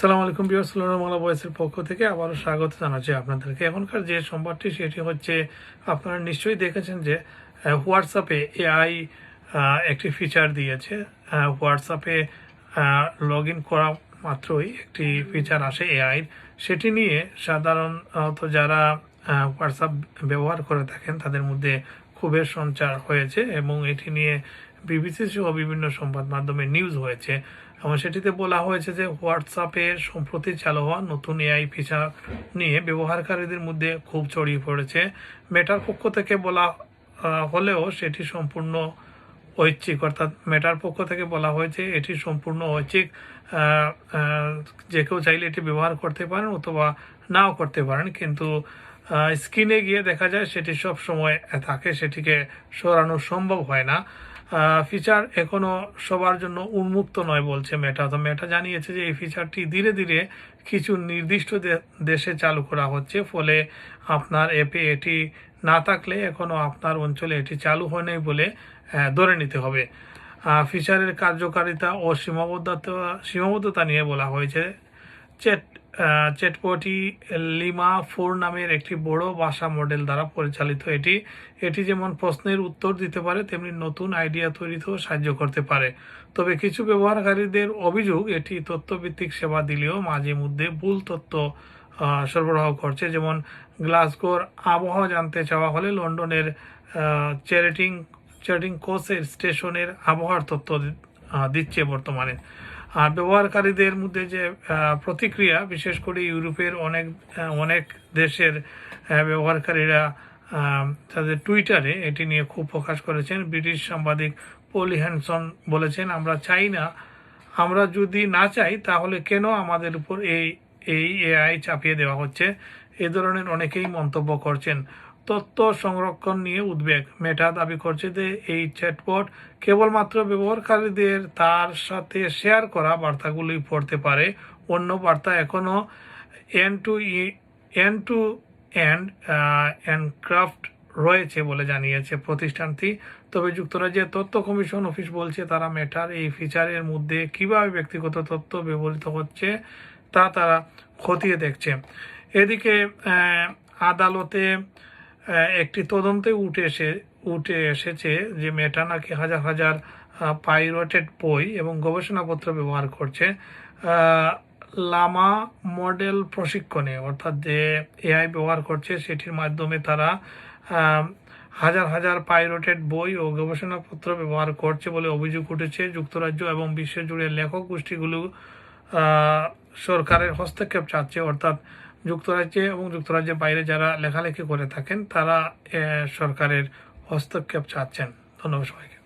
সালাম আলাইকুম বিয়াসুল্লাহ বাংলা ভয়েসের পক্ষ থেকে আবারও স্বাগত জানাচ্ছি আপনাদেরকে এখনকার যে সংবাদটি, সেটি হচ্ছে, আপনারা নিশ্চয়ই দেখেছেন যে হোয়াটসঅ্যাপে এআই একটি ফিচার দিয়েছে। হোয়াটসঅ্যাপে লগ ইন করা মাত্রই একটি ফিচার আসে এআই সেটি নিয়ে সাধারণত যারা হোয়াটসঅ্যাপ ব্যবহার করে থাকেন, তাদের মধ্যে ক্ষোভের সঞ্চার হয়েছে এবং এটি নিয়ে বিবিসি সহ বিভিন্ন সংবাদ মাধ্যমে নিউজ হয়েছে। এবং সেটিতে বলা হয়েছে যে হোয়াটসঅ্যাপে সম্প্রতি চালু হওয়া নতুন এআই ফিচার নিয়ে ব্যবহারকারীদের মধ্যে খুব ছড়িয়ে পড়েছে। মেটার পক্ষ থেকে বলা হলেও সেটি সম্পূর্ণ ঐচ্ছিক, অর্থাৎ মেটার পক্ষ থেকে বলা হয়েছে এটি সম্পূর্ণ ঐচ্ছিক। যে কেউ চাইলে এটি ব্যবহার করতে পারেন অথবা নাও করতে পারেন। কিন্তু স্ক্রিনে গিয়ে দেখা যায় সেটি সব সময় থাকে সেটিকে সরানো সম্ভব হয় না। ফিচার এখনও সবার জন্য উন্মুক্ত নয় বলছে মেটা তো মেটা জানিয়েছে যে এই ফিচারটি ধীরে ধীরে কিছু নির্দিষ্ট দেশে চালু করা হচ্ছে ফলে আপনার অ্যাপে এটি না থাকলে এখনও আপনার অঞ্চলে এটি চালু হয়নি বলে আহ, ধরে নিতে হবে। ফিচারের কার্যকারিতা ও সীমাবদ্ধতা সীমাবদ্ধতা নিয়ে বলা হয়েছে। চেট চেটপটি লিমা ফোর নামের একটি বড় ভাষা মডেল দ্বারা পরিচালিত এটি। এটি যেমন প্রশ্নের উত্তর দিতে পারে, তেমনি নতুন আইডিয়া তৈরিতেও সাহায্য করতে পারে। তবে কিছু ব্যবহারকারীদের অভিযোগ, এটি তথ্যভিত্তিক সেবা দিলেও মাঝে মধ্যে ভুল তথ্য সরবরাহ করছে। যেমন গ্লাসগোর আবহাওয়া জানতে চাওয়া হলে লন্ডনের চ্যারিটিং চ্যারিটিং কোচের স্টেশনের আবহাওয়ার তথ্য দিচ্ছে বর্তমানে। আর ব্যবহারকারীদের মধ্যে যে প্রতিক্রিয়া, বিশেষ করে ইউরোপের অনেক অনেক দেশের ব্যবহারকারীরা তাদের টুইটারে এটি নিয়ে খুব প্রকাশ করেছেন। ব্রিটিশ সাংবাদিক পলি হ্যানসন বলেছেন, আমরা চাই না। আমরা যদি না চাই, তাহলে কেন আমাদের উপর এই এই এআই চাপিয়ে দেওয়া হচ্ছে? এ ধরনের অনেকেই মন্তব্য করছেন। তথ্য সংরক্ষণ নিয়ে উদ্বেগ। মেটা দাবি করছে যে এই চ্যাটবট কেবলমাত্র ব্যবহারকারীদের তার সাথে শেয়ার করা বার্তাগুলি পড়তে পারে। অন্য বার্তা এখনও এন টু ই এন টু এন্ড এনক্রাফট রয়েছে বলে জানিয়েছে প্রতিষ্ঠানটি। তবে যুক্তরাজ্যের তথ্য কমিশন অফিস বলছে, তারা মেটার এই ফিচারের মধ্যে কীভাবে ব্যক্তিগত তথ্য ব্যবহৃত হচ্ছে তা তারা খতিয়ে দেখছে। এদিকে আদালতে একটি তদন্তে উঠে এসে, উঠে এসেছে যে মেটা নাকি হাজার হাজার পাইরেটেড বই এবং গবেষণাপত্র ব্যবহার করছে। লামা মডেল প্রশিক্ষণে, অর্থাৎ যে এআই ব্যবহার করছে, সেটির মাধ্যমে তারা হাজার হাজার পাইরেটেড বই ও গবেষণাপত্র ব্যবহার করছে বলে অভিযোগ উঠেছে যুক্তরাজ্য এবং বিশ্বজুড়ে লেখক গোষ্ঠীগুলো সরকারের হস্তক্ষেপ চাচ্ছে। অর্থাৎ যুক্তরাজ্যে এবং যুক্তরাজ্যের বাইরে যারা লেখালেখি করে থাকেন তারা সরকারের হস্তক্ষেপ চাচ্ছেন। ধন্যবাদ সবাইকে।